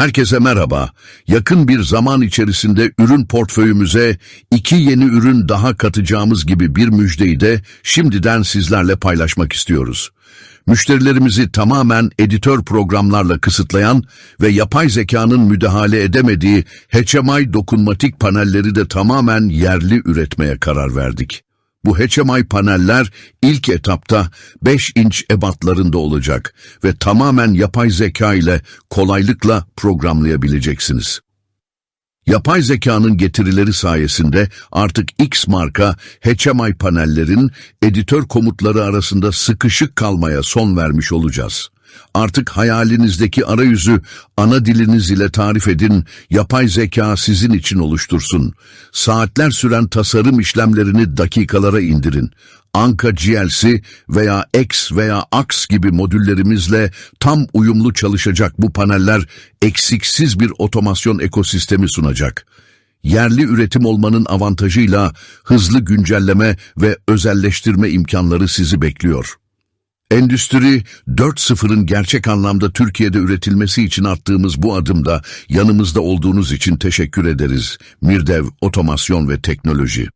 Herkese merhaba. Yakın bir zaman içerisinde ürün portföyümüze iki yeni ürün daha katacağımız gibi bir müjdeyi de şimdiden sizlerle paylaşmak istiyoruz. Müşterilerimizi tamamen editör programlarla kısıtlayan ve yapay zekanın müdahale edemediği HMI dokunmatik panelleri de tamamen yerli üretmeye karar verdik. Bu HMI paneller ilk etapta 5 inç ebatlarında olacak ve tamamen yapay zeka ile kolaylıkla programlayabileceksiniz. Yapay zekanın getirileri sayesinde artık X marka HMI panellerin editör komutları arasında sıkışık kalmaya son vermiş olacağız. Artık hayalinizdeki arayüzü ana diliniz ile tarif edin, yapay zeka sizin için oluştursun. Saatler süren tasarım işlemlerini dakikalara indirin. Anka GLC veya X veya AX gibi modüllerimizle tam uyumlu çalışacak bu paneller eksiksiz bir otomasyon ekosistemi sunacak. Yerli üretim olmanın avantajıyla hızlı güncelleme ve özelleştirme imkanları sizi bekliyor. Endüstri 4.0'ın gerçek anlamda Türkiye'de üretilmesi için attığımız bu adımda yanımızda olduğunuz için teşekkür ederiz. Mirdev Otomasyon ve Teknoloji